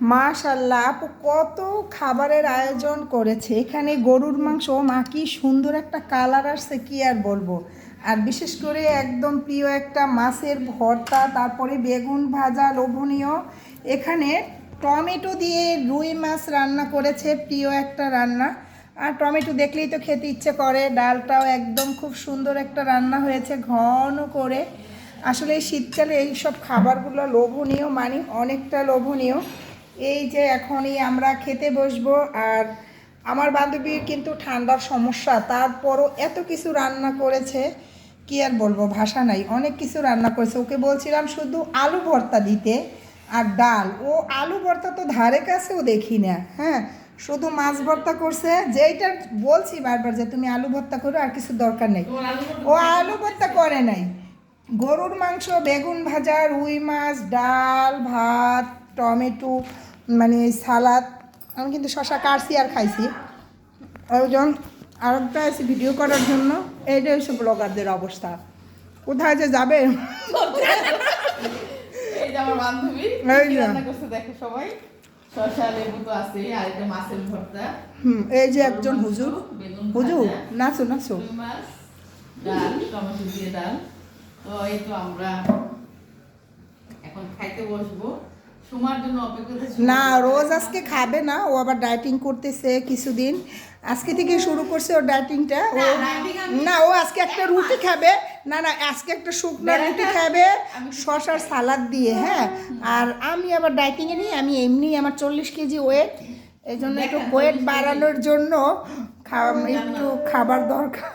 মাশাল্লাহ, আপু কত খাবারের আয়োজন করেছে। এখানে গরুর মাংস মা, কি সুন্দর একটা কালার আসছে, কি আর বলব। আর বিশেষ করে একদম প্রিয় একটা মাছের ভর্তা, তারপরে বেগুন ভাজা, লোভনীয়। এখানে টমেটো দিয়ে রুই মাছ রান্না করেছে, প্রিয় একটা রান্না। আর টমেটো দেখলেই তো খেতে ইচ্ছে করে, ডালটাও একদম খুব সুন্দর একটা রান্না হয়েছে, ঘন করে। আসলে এই শীতকালে এইসব খাবারগুলো লোভনীয় মানে অনেকটা লোভনীয়। এই যে এখনই আমরা খেতে বসবো আর আমার বান্ধবীর কিন্তু ঠান্ডার সমস্যা তারপরও এত কিছু রান্না করেছে কি আর বলব ভাষা নাই অনেক কিছু রান্না করেছে। ওকে বলছিলাম শুধু আলু ভর্তা দিতে আর ডাল। ও আলু ভর্তা তো ধারে কাছেও দেখি না হ্যাঁ? শুধু মাছ ভর্তা করছে যেইটা বলছি বারবার যে তুমি আলু ভর্তা করো আর কিছু দরকার নেই। ও আলু ভর্তা করে নাই। গরুর মাংস বেগুন ভাজা রুই মাছ ডাল ভাত টমেটো মানে সালাদ আমি কিন্তু শশা কাটছি আর খাইছি। একজন আরেকটা আছে ভিডিও করার জন্য এইটাই হচ্ছে ব্লগারদের অবস্থা। কোথায় যে যাবে? এই যে একজন হুজুর। হুজুর নাচো নাচো। ডাল টমেটো দিয়ে ডাল। তো এই তো আমরা এখন খাইতে বসবো। না রোজ আজকে খাবে না ও আবার ডায়েটিং করতেছে কিছুদিন। আজকে থেকে শুরু করছে ওর ডায়েটিংটা ও না ও আজকে একটা রুটি খাবে। না না আজকে একটা শুকনো রুটি খাবে শশার সালাদ দিয়ে হ্যাঁ। আর আমি আবার ডায়েটিংয়ে নিই আমি এমনি আমার চল্লিশ কেজি ওয়েট এই জন্য একটু ওয়েট বাড়ানোর জন্য খাওয়া একটু খাবার দরকার।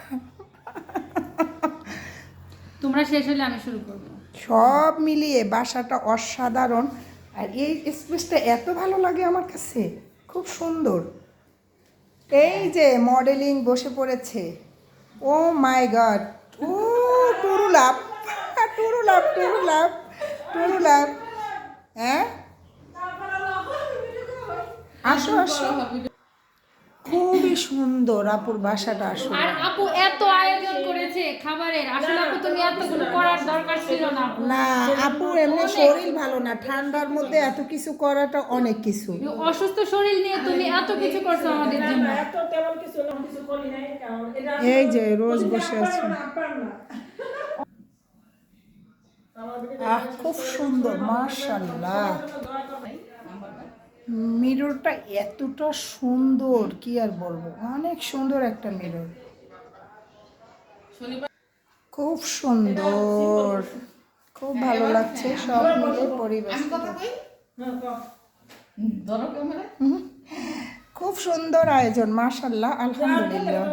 তোমরা শেষ হলে আমি শুরু করব। সব মিলিয়ে বাসাটা অসাধারণ। আর এই স্পেসটা এত ভালো লাগে আমার কাছে, খুব সুন্দর। এই যে মডেলিং বসে পড়েছে, ও my God oh true love true love true love true love হ্যাঁ? আসো আসো। সুন্দর আপুর বাসাটা আসো আর আপু এত আয়োজন করেছে খাবারের। আসলে আপু তুমি এতগুলো করার দরকার ছিল না না আপু এমনি শরীর ভালো না ঠান্ডার মধ্যে এত কিছু করাটা অনেক কিছু। অসুস্থ শরীর নিয়ে তুমি এত কিছু করছ আমাদের জন্য। এত তেমন কিছু না কিছু করি নাই এই যে রোজ বসে আছে। আহ খুব সুন্দর মার্শাল্লাহ মিররটা এতটা সুন্দর কি আর বলব? অনেক সুন্দর একটা মিরর। খুব সুন্দর। খুব ভালো লাগছে সব মিলে পরিবেশ খুব সুন্দর আয়োজন মার্শাল্লাহ আলহামদুলিল্লাহ।